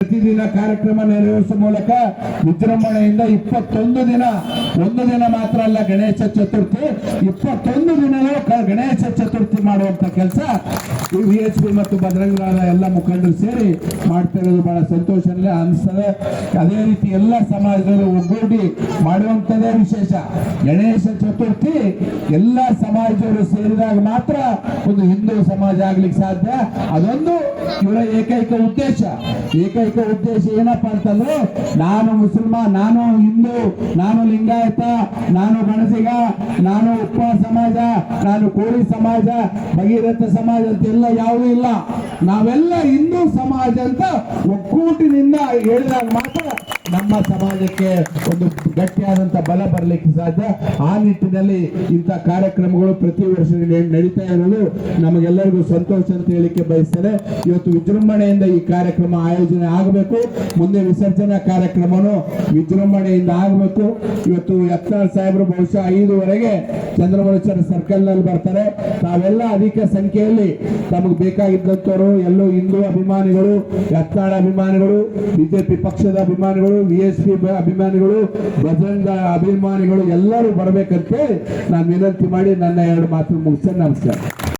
ಪ್ರತಿದಿನ ಕಾರ್ಯಕ್ರಮ ನೆರವೇರಿಸುವ ಮೂಲಕ ವಿಜೃಂಭಣೆಯಿಂದ ಇಪ್ಪತ್ತೊಂದು ದಿನ, ಒಂದು ದಿನ ಮಾತ್ರ ಅಲ್ಲ, ಗಣೇಶ ಚತುರ್ಥಿ, ಇಪ್ಪತ್ತೊಂದು ದಿನವೂ ಗಣೇಶ ಚತುರ್ಥಿ ಮಾಡುವಂತ ಕೆಲಸ ವಿ ಎಚ್ ಪಿ ಮತ್ತು ಬಜರಂಗರಾದ ಎಲ್ಲ ಮುಖಂಡರು ಸೇರಿ ಮಾಡ್ತಾ ಇರೋದು ಬಹಳ ಸಂತೋಷ ಅನಿಸ್ತದೆ. ಅದೇ ರೀತಿ ಎಲ್ಲ ಸಮಾಜದವರು ಒಗ್ಗೂಡಿ ಮಾಡುವಂಥದ್ದೇ ವಿಶೇಷ. ಗಣೇಶ ಚತುರ್ಥಿ ಎಲ್ಲ ಸಮಾಜದವರು ಸೇರಿದಾಗ ಮಾತ್ರ ಒಂದು ಹಿಂದೂ ಸಮಾಜ ಆಗ್ಲಿಕ್ಕೆ ಸಾಧ್ಯ. ಅದೊಂದು ಇವರ ಏಕೈಕ ಉದ್ದೇಶ. ಏಕೈಕ ಉದ್ದೇಶ ಏನಪ್ಪ ಅಂತಂದ್ರೆ, ನಾನು ಮುಸಲ್ಮಾನ್ ನಾನು ಹಿಂದೂ, ನಾನು ಲಿಂಗಾಯತ, ನಾನು ಗಣಸಿಗ, ನಾನು ಉಪ್ಪ ಸಮಾಜ, ನಾನು ಕೋಳಿ ಸಮಾಜ, ಭಗೀರಥ ಸಮಾಜ ಅಂತ ಎಲ್ಲ ಯಾವುದೂ ಇಲ್ಲ. ನಾವೆಲ್ಲ ಹಿಂದೂ ಸಮಾಜ ಅಂತ ಒಕ್ಕೂಟಿನಿಂದ ಹೇಳಿದಾಗ ಮಾತ್ರ ನಮ್ಮ ಸಮಾಜಕ್ಕೆ ಒಂದು ಗಟ್ಟಿಯಾದಂತ ಬಲ ಬರಲಿಕ್ಕೆ ಸಾಧ್ಯ. ಆ ನಿಟ್ಟಿನಲ್ಲಿ ಇಂಥ ಕಾರ್ಯಕ್ರಮಗಳು ಪ್ರತಿ ವರ್ಷ ನಡೆ- ನಡೀತಾ ಇರೋದು ನಮಗೆಲ್ಲರಿಗೂ ಸಂತೋಷ ಅಂತ ಹೇಳಿಕೆ ಬಯಸ್ತೇನೆ. ಇವತ್ತು ವಿಜೃಂಭಣೆಯಿಂದ ಈ ಕಾರ್ಯಕ್ರಮ ಆಯೋಜನೆ ಆಗಬೇಕು. ಮುಂದೆ ವಿಸರ್ಜನಾ ಕಾರ್ಯಕ್ರಮನು ವಿಜೃಂಭಣೆಯಿಂದ ಆಗಬೇಕು. ಇವತ್ತು ಯತ್ನಾಳ್ ಸಾಹೇಬರು ಬಹುಶಃ ಐದುವರೆಗೆ ಸರ್ಕಲ್ನಲ್ಲಿ ಬರ್ತಾರೆ. ತಾವೆಲ್ಲ ಅಧಿಕ ಸಂಖ್ಯೆಯಲ್ಲಿ ತಮಗೆ ಬೇಕಾಗಿದ್ದಂಥವರು, ಎಲ್ಲೋ ಹಿಂದೂ ಅಭಿಮಾನಿಗಳು, ಯತ್ನಾಳ್ ಅಭಿಮಾನಿಗಳು, ಬಿಜೆಪಿ ಪಕ್ಷದ ಅಭಿಮಾನಿಗಳು ವಿ ಎಸ್ ಪಿ ಅಭಿಮಾನಿಗಳು ಬಜರಂಗ ಅಭಿಮಾನಿಗಳು ಎಲ್ಲರೂ ಬರಬೇಕಂತೆ ನಾನು ವಿನಂತಿ ಮಾಡಿ ನನ್ನ ಎರಡು ಮಾತು ಮುಗಿಸ್ತೇನೆ. ನಮಸ್ಕಾರ.